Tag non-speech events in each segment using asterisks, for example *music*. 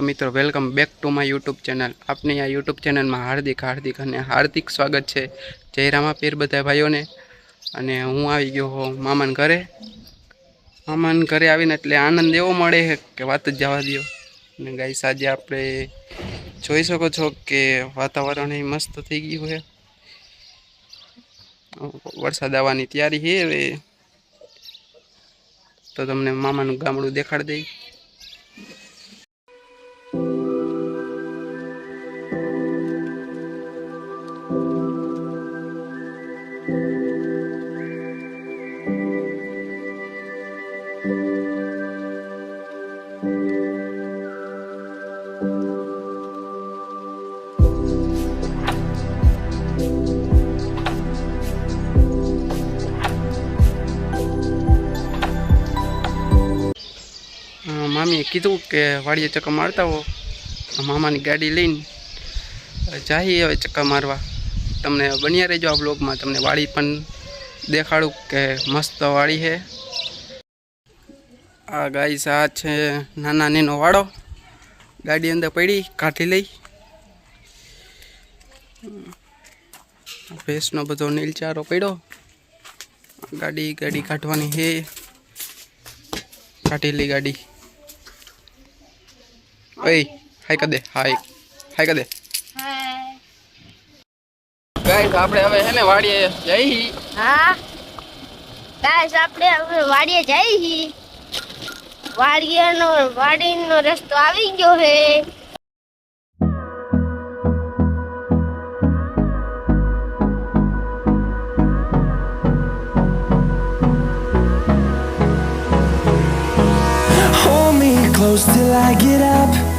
Hello મિત્રો welcome back to my YouTube channel આપની આ યુટ્યુબ ચેનલમાં હાર્દિક હાર્દિક અને હાર્દિક સ્વાગત છે. જયરામા પીર બધા ભાઈઓને. અને હું આવી ગયો હોઉં મામાન ઘરે. મામાન ઘરે આવીને એટલે આનંદ એવો મળે કે વાત જ જવા દો અને ગાઈસ આજે આપણે જોઈ શકો છો કે વાતાવરણ એ મસ્ત થઈ ગયું છે. વરસાદ આવવાની તૈયારી છે હવે. તો તમને મામાનું ગામડું દેખાડી દઈ. કીધું કે વાડીએ ચક્કર મારતા હો. મામાની ગાડી લઈને જાઈએ હવે ચક્કર મારવા. તમને બન્યા રહેજો આ બ્લોગમાં. તમને વાડી પણ દેખાડું કે મસ્ત વાડી છે. આ ગાઈસ આ છે નાના નીનો વાડો. ગાડી અંદર પડી, કાઢી લઈ. ભેંસનો બધો નીલચારો પડ્યો. ગાડી ગાડી કાઢવાની છે. લઈ ગાડી. ઓય હાય કદે હાય હાય કદે ગાઈસ આપણે હવે હે ને વાડીએ જઈ. હા? ગાઈસ આપણે હવે વાડીએ જઈ. વાડીનો વાડીનો રસ્તો આવી ગયો હે. Close till I get up.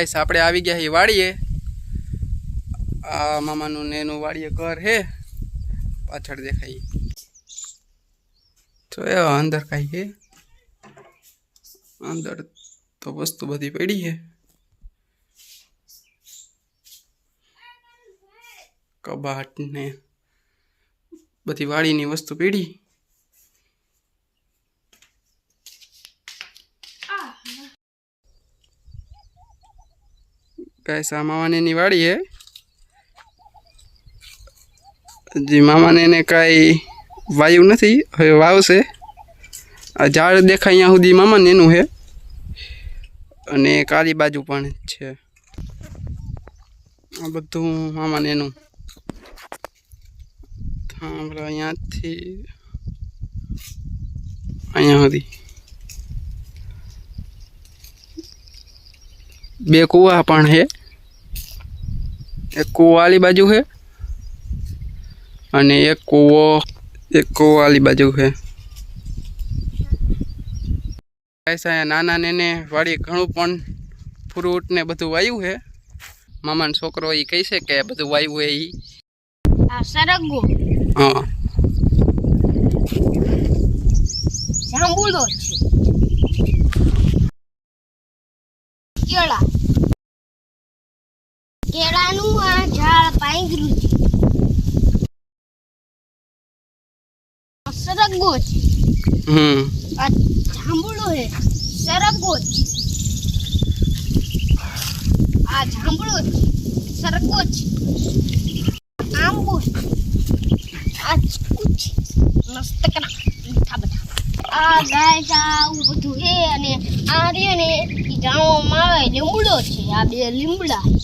guys, આપણે આવી ગયા છીએ વાડીએ. આ મામાનું ને એનું ઘર હે પાછળ દેખાય. તો એ અંદર કાંઈ હે અંદર તો વસ્તુ બધી પડી છે. કબાટ ને બધી વાડીની વસ્તુ પડી. ગાઈસ આ મામાને વાડી હે. હજી મામાને એને કાંઈ વાયુ નથી, હવે વાવશે આ ઝાડ દેખાય અહીંયા સુધી મામાને એનું છે અને કાલી બાજુ પણ છે. આ બધું મામાને એનું. થાંભલા અહીંયાથી અહીંયા સુધી. બે કુવા પણ છે એક કૂવો આલી બાજુ છે અને એક કૂવો એક કૂવો આલી બાજુ છે. ગાઈસ અહીંયા નાના નેને વાડી ઘણું પણ ફ્રૂટ ને બધું વાયું છે. મામાનો છોકરો એ કહે છે કે બધું વાયું છે એ આ સરગવો. હા. જાંબુડો છે. કેળા. કેળાનું આ ઝાડ પાંગરું છે. સરગો છે. હમ. આ જાંબુડો છે. સરગવો છે. આ જાંબળો છે. સરગો છે. આંબો આ ચીકુ મસ્ત કરા. મીઠા બધા. આ ગાય આવું બધું છે અને આ રે ને જાણવામાં આવે લીમડો છે. આ બે લીમડા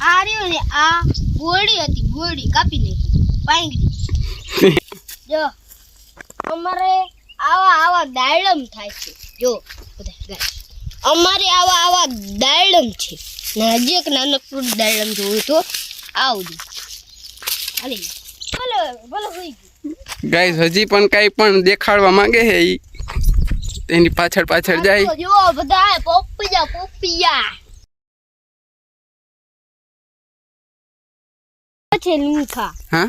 આ રહ્યો ને આ ગોળી હતી ગોળી કાપી નાખી પાંગરી. *laughs* જો અમારે આવા આવા દાડમ થાય છે. જો બધા અમારે આવા આવા દાડમ છે. ને હજી એક નાનકડું દાડમ જોયું તો આવજો. હાલી. ભલે ભલે હોઈ ગયું. ગાઈસ હજી પણ કાંઈ પણ દેખાડવા માંગે છે એની પાછળ પાછળ જાય. જો બધા પોપિયા પોપિયા. છે લુંખા હા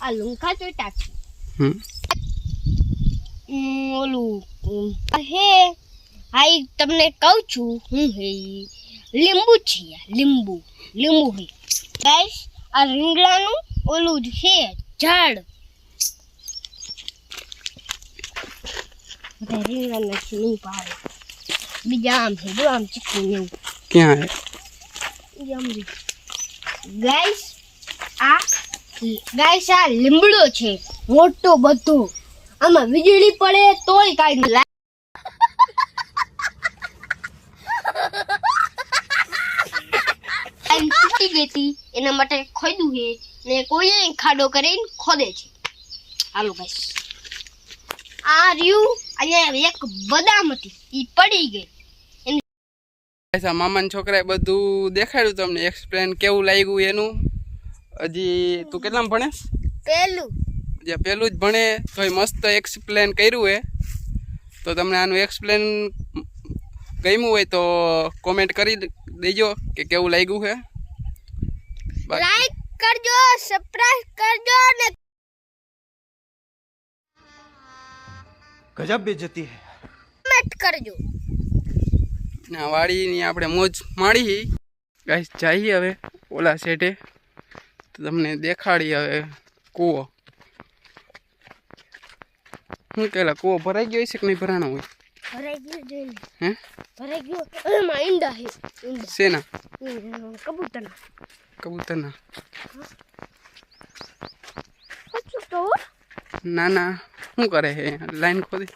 આ લુંખા ચોટા છે હમ ઉમ, ઓલું ઉમ, હે હા ઈ તમને કહું છું હું હે ઈ. લીંબુ છે આ, લીંબુ લીંબુ હે ગાઈસ આ રીંગણાનું ઓલું જ છે ઝાડ બધા રીંગણાના છે નહીં પાડે બીજા આમ છે જો આમ ચીકુ ને એવું ક્યાં હે ગાઈસ આ ગાઈસ આ લીમડો છે. મોટો બધો. આમાં વીજળી પડે તોય કાંઈ લાગે. લાઈન તૂટી ગઈ હતી એના માટે ખોદ્યું છે ને કોઈ ખાડો કરીને ખોદે છે. હાલો ગાઈસ. આ રહ્યું અહીંયા એક બદામ હતી. એ પડી ગઈ. મામાના છોકરાએ બધું દેખાડ્યું તમને. એક્સપ્લેન કેવું લાગ્યું એનું? હજી તું કેટલામ ભણે? પહેલું જે પહેલું જ ભણે તો મસ્ત એક્સપ્લેન કર્યું એ તો તમને આનું એક્સપ્લેન ગમ્યું હોય તો કોમેન્ટ કરી દેજો કે કેવું લાગ્યું છે લાઈક કરજો સબસ્ક્રાઇબ કરજો ને ગજબ બેજતી હે. કમેન્ટ કરજો. ના વાડીની આપણે મોજ માણી ગાઈસ જઈએ હવે ઓલા સેટે તમને દેખાડી હવે કૂવો. શું કેલા કૂવો ભરાઈ ગયો છે કે નહીં ભરાણો હોય? ભરાઈ ગયું જોઈને હે? ભરાઈ ગયું. એમાં ઈંડા છે. ઈંડા. શેના? કબૂતરના. કબૂતરના. ના ના. શું કરે છે? લાઈન ખોદી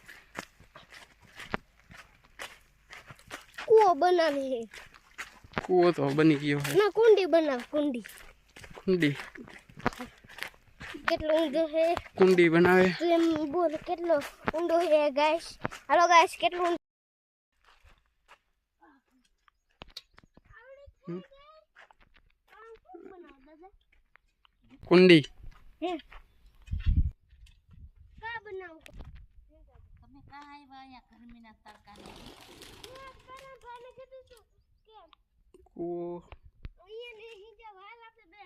કૂવો બનાવે છે. કૂવો તો બની ગયો છે ના કુંડી બનાવે કુંડી. કુંડી. કેટલો ઊંડો છે કુંડી બનાવે. એમ બોલ કેટલો ઊંડો છે ગાઈસ? હાલો ગાઈસ કેટલો ઊંડો? કુંડી. હે. કા બનાવું? તમે કા આવ્યા અહીંયા ગરમીના તડકા કૂવો અહીંયા ને હિજા વાલ આપણે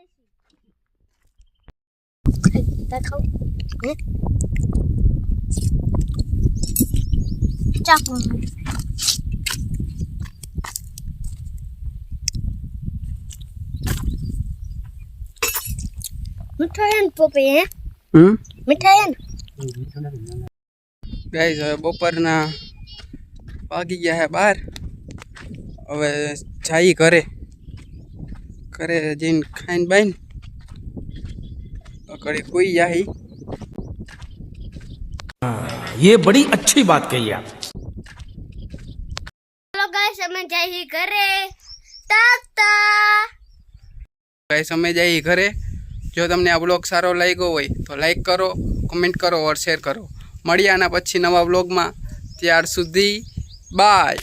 બે હેલા જઈશું દેખાવ હે ચાકુ મીઠાઈ ને પોપે હે હમ? મીઠાઈ ને ગાઈસ હવે બપોરના વાગી ગયા છે બાર. હવે જાય ઘરે. ઘરે જઈને ખાઈને બાઈને ઘડી કોઈ જાય ये बड़ी अच्छी बात कही आप ચાલો ગાઈસ અમે જઈએ ઘરે તાતા ગાઈસ અમે જઈએ ઘરે જો તમને આ બ્લોગ સારો લાગ્યો હોય તો લાઈક કરો કમેન્ટ કરો ઓર શેર કરો મળીએ આના પછી નવા બ્લોગમાં ત્યાર સુધી બાય